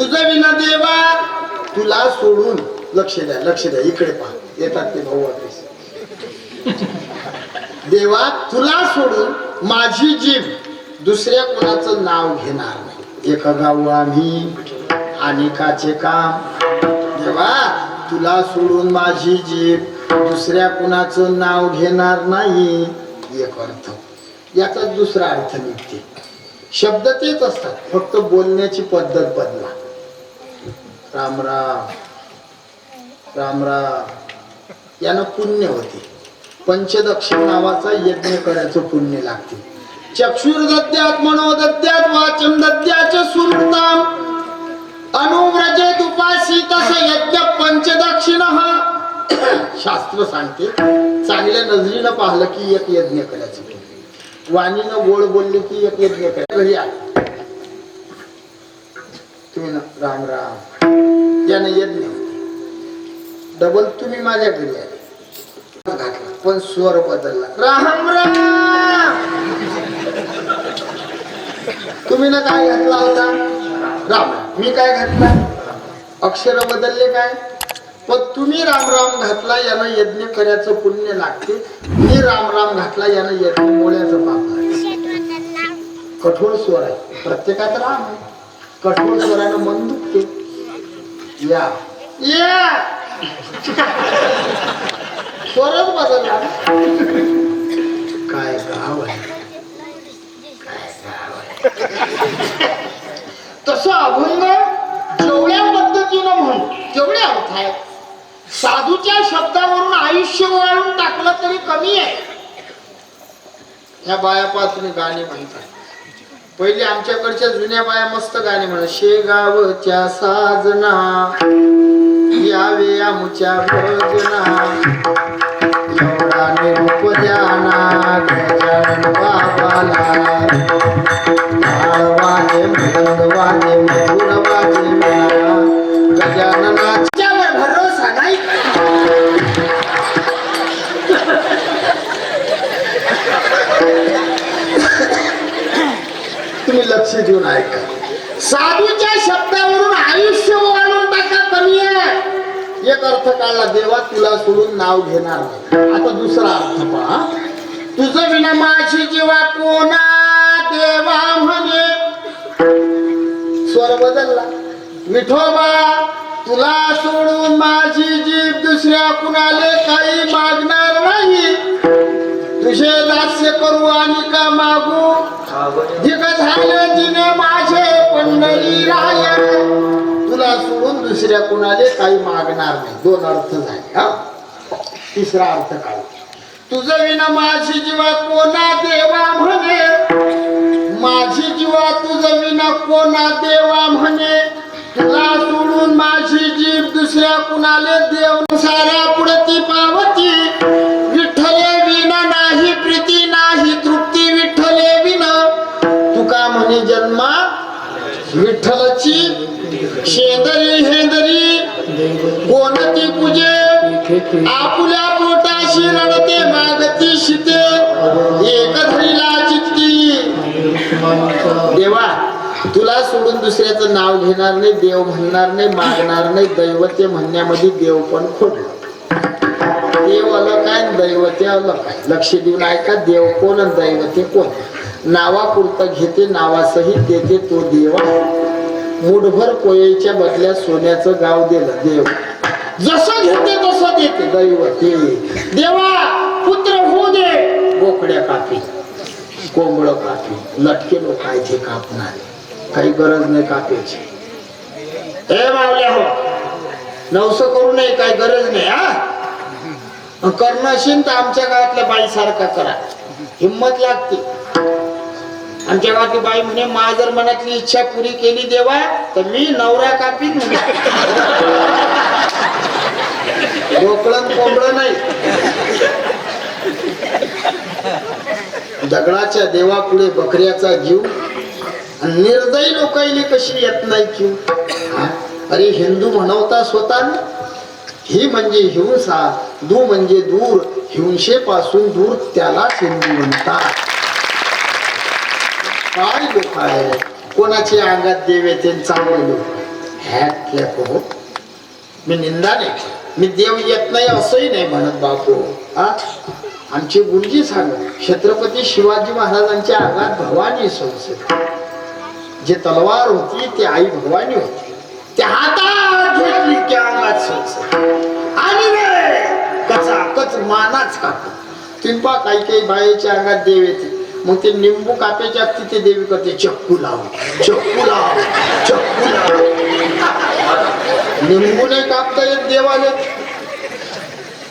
तुझं विना देवा. तुला सोडून लक्ष द्या लक्ष द्या. इकडे पहा. येतात ते भाऊ वापस देवा तुला सोडून माझी जीभ दुसऱ्या कोणाचं नाव घेणार नाही. एक गाव आम्ही अनेकाचे काम. देवा तुला सोडून माझी जीभ दुसऱ्या कुणाचं नाव घेणार नाही. एक अर्थ. याचा दुसरा अर्थ निघते. शब्द तेच असतात. फक्त बोलण्याची पद्धत बदला. राम राम. राम राम. यानं पुण्य होते. पंचदक्षिण नावाचा यज्ञ करायचं पुण्य लागते. चक्षुर्दद्यात मनोदद्यात वाचन दद्याच सुनताम अनुव्रजेत उपासी तस यज्ञ पंचदक्षिण शास्त्र सांगते. चांगल्या नजरीनं पाहिलं की एक यज्ञ करायचं वाणीनं गोड बोलले की एक यज्ञ करायचं. घरी आ. तुम्ही ना राम राम. यानं यज्ञ होते डबल तुम्ही माझ्या घरी आले घातला पण स्वर बदलला. राम राम! तुम्ही ना काय घातला होता? राम मी काय घातला? अक्षर बदलले काय? पण तुम्ही राम राम घातला यानं यज्ञ करायचं पुण्य लागते. मी राम राम घातला यानं यज्ञ मोळ्याचं पाप कठोर स्वर आहे. प्रत्येकात राम आहे. कठोर स्वरानं मन दुखते. या. या. स्वरच बदलला काय गाव आहे? काय गाव आहे? तसं अभंग जेवढ्या पद्धतीनं म्हण तेवढे अर्थ आहे साधूच्या शब्दावरून आयुष्य वळून टाकलं तरी कमी आहे. ह्या बाया पाच तुम्ही गाणी म्हणतात. पहिले आमच्याकडच्या जुन्या बाया मस्त गाणे म्हणत शेगावच्या साजना यावे आमच्या भजना एवढा निरूप द्याना गजानन बाबाला. वाजे मृदंग वाजे मधुर वाजे म्हणा तुम्ही लक्ष देऊन ऐका. साधूच्या शब्दावरून आयुष्य वाढून टाका कमी आहे. एक अर्थ काढला देवा तुला सोडून नाव घेणार नाही. आता दुसरा अर्थ पहा. तुझं विना माझी जीवा कोणा देवा म्हणे? स्वर बदलला. विठोबा तुला सोडून माझी जीभ दुसऱ्या कुणाले काही मागणार नाही. विषय दास्य करू आणि का मागू जिक झाले तिने माझे पंढरी राय तुला सोडून दुसऱ्या कुणाले काही मागणार नाही. दोन अर्थ झाले हा. तिसरा अर्थ काय? तुझं विना माझी जीवा कोणा देवा म्हणे? माझी जीवा तुझं विना कोणा देवा म्हणे? तुला सोडून माझी जीव दुसऱ्या कुणाले देव साऱ्या पुढती पावती. आपुल्या पोटाशी रडते मागती शिते. एक चित्ती. देवा तुला सोडून दुसऱ्याचं नाव घेणार नाही देव म्हणणार नाही मागणार नाही दैवते म्हणण्यामध्ये देव पण खोडलं देव अलग आहे आणि दैवते अलग लक्ष देऊन ऐका देव कोण आणि दैवते कोण नावापुरतं घेते नावासहित देते तो देवा. मुठभर पोयच्या बदल्यात सोन्याचं गाव दिलं देव. जसं घेते तसं देते दैवते देवा पुत्र होऊ दे. बोकड्या कापी कोंबड कापी लटके लोक आहे ते कापणारे. काही गरज नाही कापायची. ए मावल्या हो नवस करू नये काही गरज नाही हा? करणं असेल तर आमच्या गावातल्या बाईसारखा करा. हिंमत लागते. आमच्या गावातली बाई म्हणे मा जर मनातली इच्छा पुरी केली देवा तर मी नवरा कापीत बोकळण कोंबडं नाही. दगडाच्या देवापुढे बकऱ्याचा जीव. आणि निर्दयी लोकांनी कशी येत नाही जीव? अरे हिंदू म्हणवता स्वतः ही म्हणजे हिंसा दू म्हणजे दूर. हिंसेपासून दूर त्यालाच हिंदू म्हणतात. काय लोक आहे कोणाचे अंगात देव येते चांगले लोक ह्यातल्या हो मी निंदा नाही मी देव येत नाही असंही नाही म्हणत बापू. हा? आमचे गुरुजी सांग छत्रपती शिवाजी महाराजांच्या अंगात भवानी संसद. जे तलवार होती ती आई भवानी होती. त्या हातात घेतली त्या अंगात संसद. आणि रे कचा कच मानाच कापू. तिंपा काही काही बाईच्या अंगात देव येते. मग ते निंबू कापेच्या तिथे देवी करते चक्कू लाव चक्कू लाव चक्कू लाव. निंबू नाही कापता येत देवाले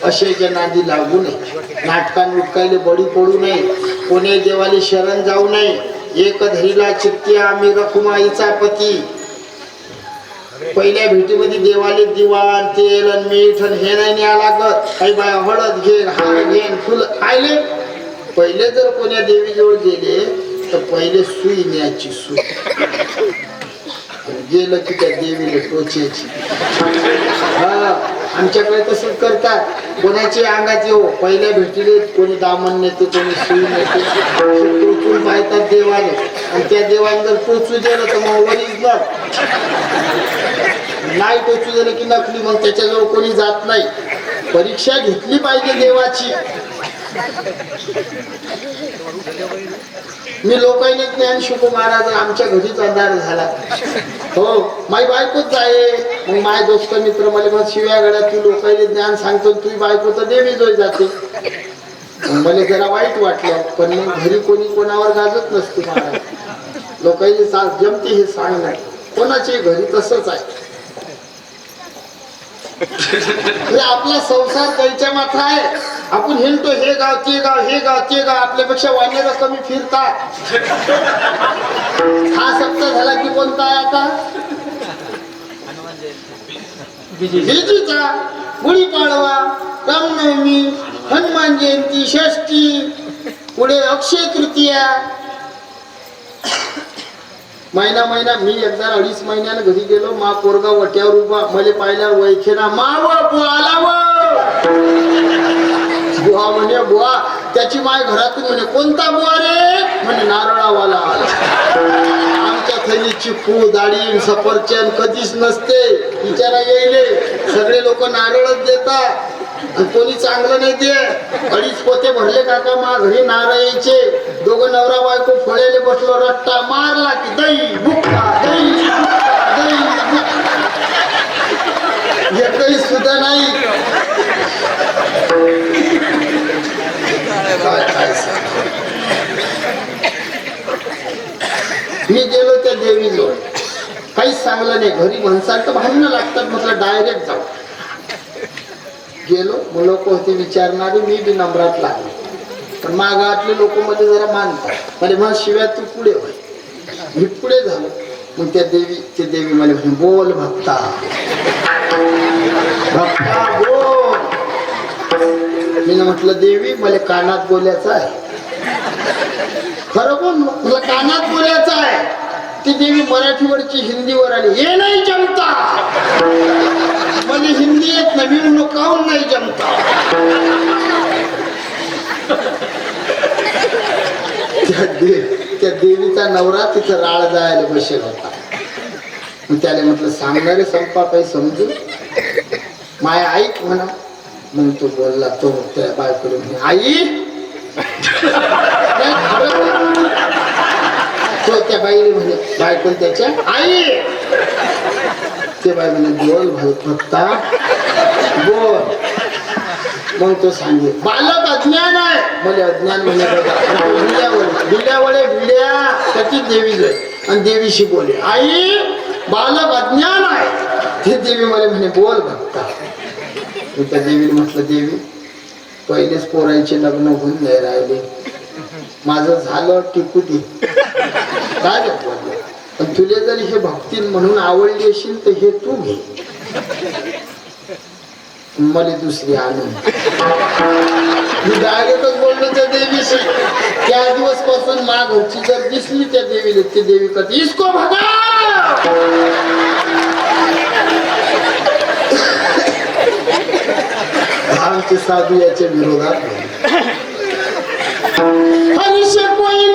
अशाच्या नादी लागू नये. नाटका नुटकायले बळी पडू नये. कोणी देवाले शरण जाऊ नये. एक धरीला चित्ती आम्ही रखुमाईचा पती. पहिल्या भेटीमध्ये देवाले दिवाण तेल आणि मीठ आणि हे नाही न्या लागत. काही बाया हळद घेन हार घेन फुल आयले पहिले जर कोण्या देवीजवळ गेले तर पहिले सुई न्यायची सुई. गेलं की त्या देवीला टोचायची हा आमच्याकडे तसंच करतात कोणाची अंगाची हो पहिल्या भेटीले कोणी दामन नेते कोणी सुई नेते टोचून पाहतात देवाने आणि त्या देवाने जर टोचू दिलं तर मग वरीच नाही टोचू दिलं की नकली मग त्याच्याजवळ कोणी जात नाही परीक्षा घेतली पाहिजे देवाची. मी लोकांना ज्ञान शिकू महाराज आमच्या घरीच अंधार झाला. हो माई बायकोच आहे मग माय दोस्त मित्र मला मग शिव्या गड्या तू लोकांनी ज्ञान सांगतो तुझी बायको तर देवी जोय जाते. मला जरा वाईट वाटलं पण मग घरी कोणी कोणावर गाजत नसते महाराज लोकांनी जमते हे सांगणार कोणाचे घरी तसंच आहे. आपला संसार त्यांच्या माथा आहे. आपण हिंडतो हे गाव ते गाव हे गाव ते गाव आपल्यापेक्षा वाण्याला कमी फिरतात हा सप्ताह झाला की कोणता आहे आता? गुढीपाडवा रामनवमी हनुमान जयंती षष्टी पुढे अक्षय तृतीया. महिना महिना मी एकदा अडीच महिन्यानं घरी गेलो मा पोरगा वट्यावर उभा मले पाहिल्यावर वैखेना माव बुवा आला बुवा म्हणे बुवा त्याची माय घरातून म्हणे कोणता बुवा रे? म्हणे नारळावाला. आमच्या थैली चिप्पू दाढी सफरचंद कधीच नसते. विचारा येईले. सगळे लोक नारळच देतात. कोणी चांगलं नाही दे अडीच पोते भरले काका मा घरी नारळ यायचे दोघं नवरा बायको फळेले बसलो रट्टा मारला की दही बुक्का दही दही बुक्का. एकही सुद्धा नाही काय काय सांगू. मी गेलो त्या देवीजवळ. काहीच चांगलं नाही. घरी म्हणसाल भांडणं लागतात म्हटलं डायरेक्ट जाऊ. गेलो मग लोक होते विचारणारे मी बी नंबरात लागले. पण मागातले लोक मध्ये जरा मानतात. म्हणजे मग शिव्या तू पुढे होय मी पुढे झालो. मग त्या देवी ते देवी मला म्हणे बोल भक्ता. भक्ता बोल. मी म्हटलं देवी मला कानात बोलायचं आहे. खरं पण मला कानात बोलायचं आहे. ती देवी मराठीवरची हिंदीवर आली. हे नाही जमता म्हणजे हिंदी येत नवीन लोकाहून नाही जमता त्या दे- त्या देवीचा नवरा तिथं राळ जायला बसेल होता. मग त्याला म्हटलं सांगणारे संपा काही समजू? माय ऐक म्हणा. मग तो बोलला तो त्या बायकडून आई. खरं तो त्या बाईने म्हणे बायको त्याच्या आई! ते बाई म्हणे बोल भाई भक्ता बोल. मग तो सांगे बालक अज्ञान आहे. मला अज्ञान म्हणे बघा भिड्यावर भिड्यावळे भिड्या त्याची देवी जाय आणि देवीशी बोले आई बालक अज्ञान आहे. ते देवी मला म्हणे बोल भक्ता मी त्या देवीने म्हटलं देवी पहिलेच पोरांचे लग्न होऊन नाही राहिले. माझं झालं टिकू दे काय पण तुले जर हे भक्ती म्हणून आवडली असेल तर हे तू घे. मला दुसरी आणून मी डायरेक्टच बोललो त्या देवीशी. त्या दिवसपासून मा घरची जर दिसली त्या देवीला ती देवी करते इसको भगा! आमचे साधू याच्या विरोधात बोलले. मनुष्य कोई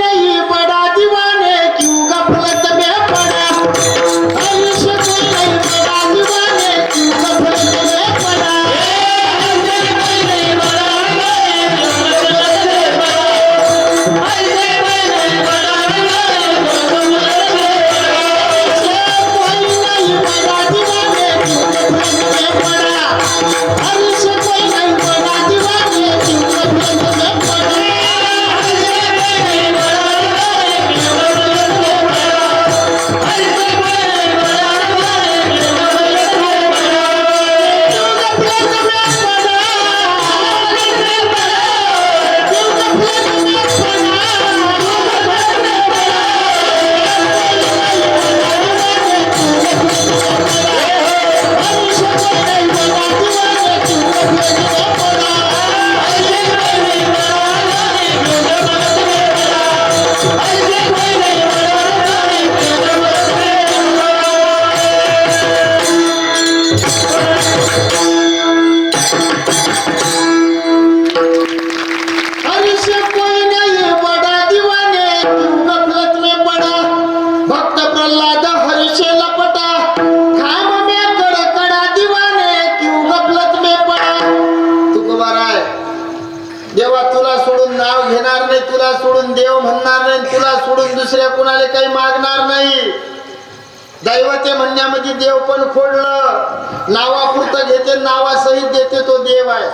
देव खोडलं नावापुरतं घेते नावासहित देते तो देव आहे.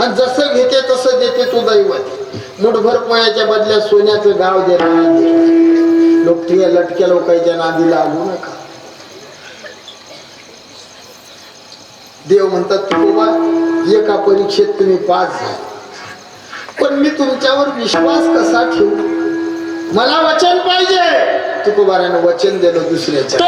आणि जसं घेते तसं देते तो दैवत मुठभर पोयाच्या बदल्यात सोन्याचं गाव देणार लोकप्रिय लटक्या लोकांच्या नादी लागू नका. देव म्हणतात तुकोबा एका परीक्षेत तुम्ही पास झाले. पण मी तुमच्यावर विश्वास कसा ठेवू? मला वचन पाहिजे. तुकोबारानं वचन दिलं दुसऱ्याच्या.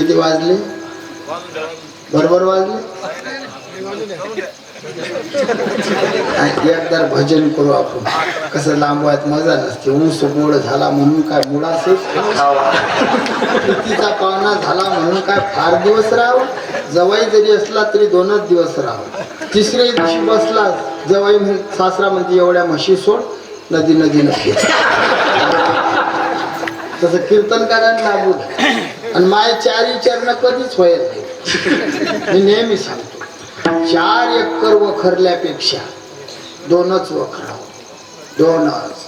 किती वाजले? बरोबर वाजले? एकदा भजन करू आपण. कसं लांबवायत मजा नसते. ऊस गोड झाला म्हणून काय मुळासे तिचा पाहुणा झाला म्हणून काय फार दिवस राहावं? जवाई जरी असला तरी दोनच दिवस राहावं. तिसऱ्या दिवशी बसला जवाई सासरा म्हणजे एवढ्या म्हशी सोड नदी नदी नदी तसं कीर्तन करायला आणि माझ्या चारही चरण कधीच होईल नाही. मी नेहमी सांगतो चार एकर वखरल्यापेक्षा दोनच वखराव दोनच.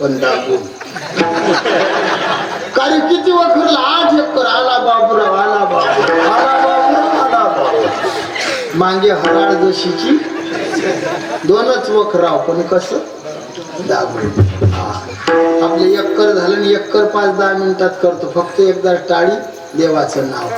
पण दाबून. कारण किती वखरला आठ एकर? आला बाबूराव आला बाबूराव. आला बाबूराव आला बाबूराव. मागे हराळ जशीची दोनच वखराव पण कसं? आपले एक्कर झालं आणि एक्कर पाच दहा मिनिटात करतो. फक्त एकदा टाळी देवाचं नाव.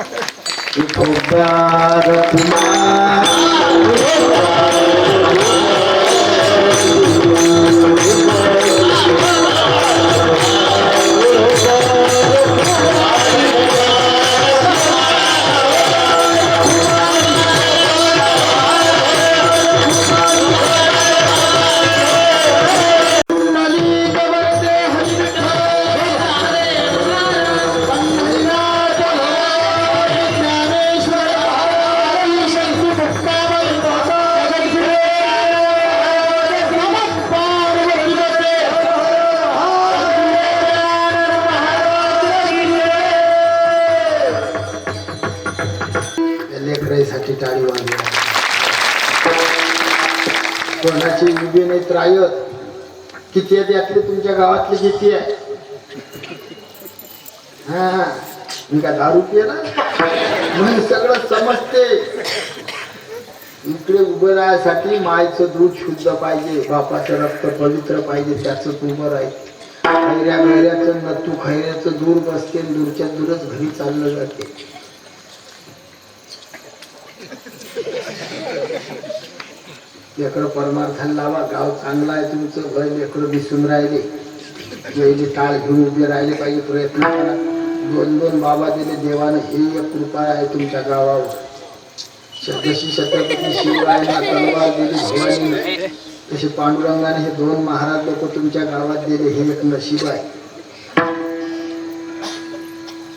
कोणाची उभी नाही त्रायत किती आहेत त्यातली तुमच्या गावातली किती आहे? हा मी काय दारू पिला म्हणून सगळं समजते. इकडे उभं राहण्यासाठी मायचं दूध शुद्ध पाहिजे बापाचं रक्त पवित्र पाहिजे त्याच उभं राहील. खैऱ्या खैऱ्याचं नतू खैऱ्याचं दूर बसते दूरच्या दूरच घरी चाललं जाते. लेकडं परमार्थाला लावा गाव चांगला आहे तुमचं घर लेकडं दिसून राहिले. जे टाळ घेऊन उभे राहिले पाहिजे प्रयत्न करा. दोन दोन बाबा दिले देवानं ही एक कृपा आहे तुमच्या गावावर. जशी छत्रपती शिवरायांना तलवार दिली भवानी तसे पांडुरंगाने हे दोन महाराज लोक तुमच्या गावात दिले हे एक नशीब आहे.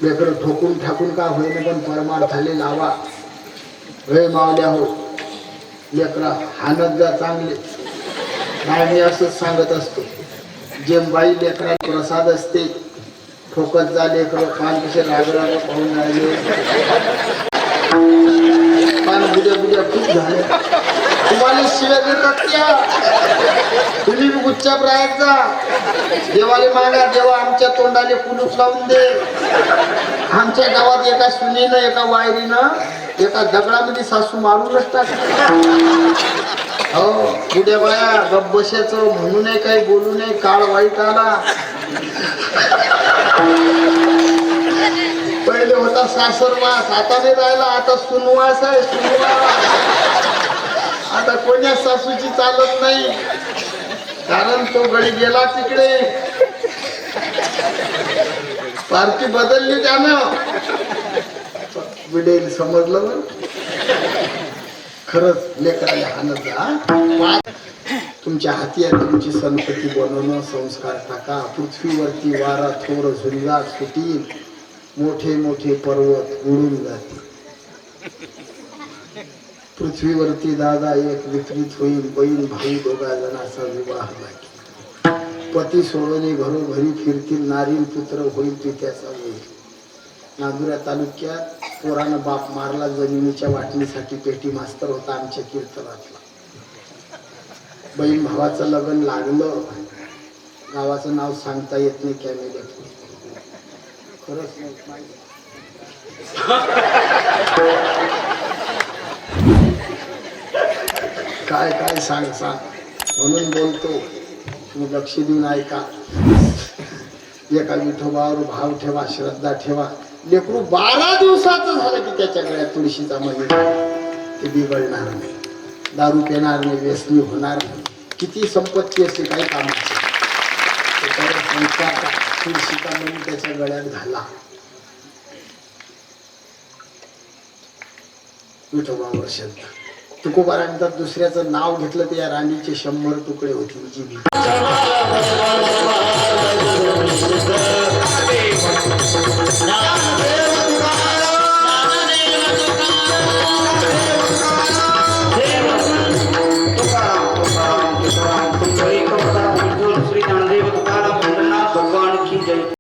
लेकडं ठोकून ठाकून का होईल पण परमार्थाले लावा. वय मावल्या हो. लेकरा हानत जा चांगले. नाही मी असंच सांगत असतो जेमबाई लेकरा प्रसाद असते ठोकत जा लेकर पान कसे राग राग पाहून राहिले. पान बुड्या बुड्या खूप झाले. तुम्हाला शिव्या देतात त्या. तुम्ही गुच्छा गुच्चाप जा. देवाले मागा देवा आमच्या तोंडाले कुलूप लावून दे. आमच्या गावात एका सुनीनं एका वायरीनं एका दगडामध्ये सासू मारूनच टाकली. हो बुड्या बाया गप म्हणू नये काही बोलू नये काळ वाईट आला. पहिले होता सासरवास आता नाही राहिला आता सुनवास आहे सुनवास. आता कोण्या सासूची चालत नाही? कारण तो गडी गेला तिकडे. पार्टी बदलली त्यानं. बिडेल समजलं ना? खरंच लेकराला हानत जा तुमच्या हाती आहे तुमची संपत्ती बनवणं संस्कार टाका. पृथ्वीवरती वारा थोर झुंजा सुटील. मोठे मोठे पर्वत उडून जातील. पृथ्वीवरती दादा एक विपरीत होईल बहीण भाऊ दोघा जणांचा विवाह लागेल पती सोडवणे घरोघरी फिरतील नारीन पुत्र होईल पित्याचा होईल. नांदुरा तालुक्यात पोरानं बाप मारला जमिनीच्या वाटणीसाठी पेटी मास्तर होता आमच्या कीर्तनातला. बहीण भावाचं लग्न लागलं गावाचं नाव सांगता येत नाही कॅमेऱ्यात. खरंच माहीत नाही. काय काय सांग सांग. म्हणून बोलतो तुम्ही लक्ष देऊन ऐका एका विठोबावर भाव ठेवा श्रद्धा ठेवा. लेकरू बारा दिवसाचं झालं की त्याच्या गळ्यात तुळशीचा मध्ये ते बिघडणार नाही. दारू पेणार नाही व्यसनी होणार नाही. किती संपत्ती असते काही कामाची त्याच्यावर तुळशीचा मणी त्याच्या गळ्यात घाला. विठोबावर श्रद्धा तुकोबारांनी दुसऱ्याचं नाव घेतलं तर या राणीचे शंभर तुकडे होतील जी राम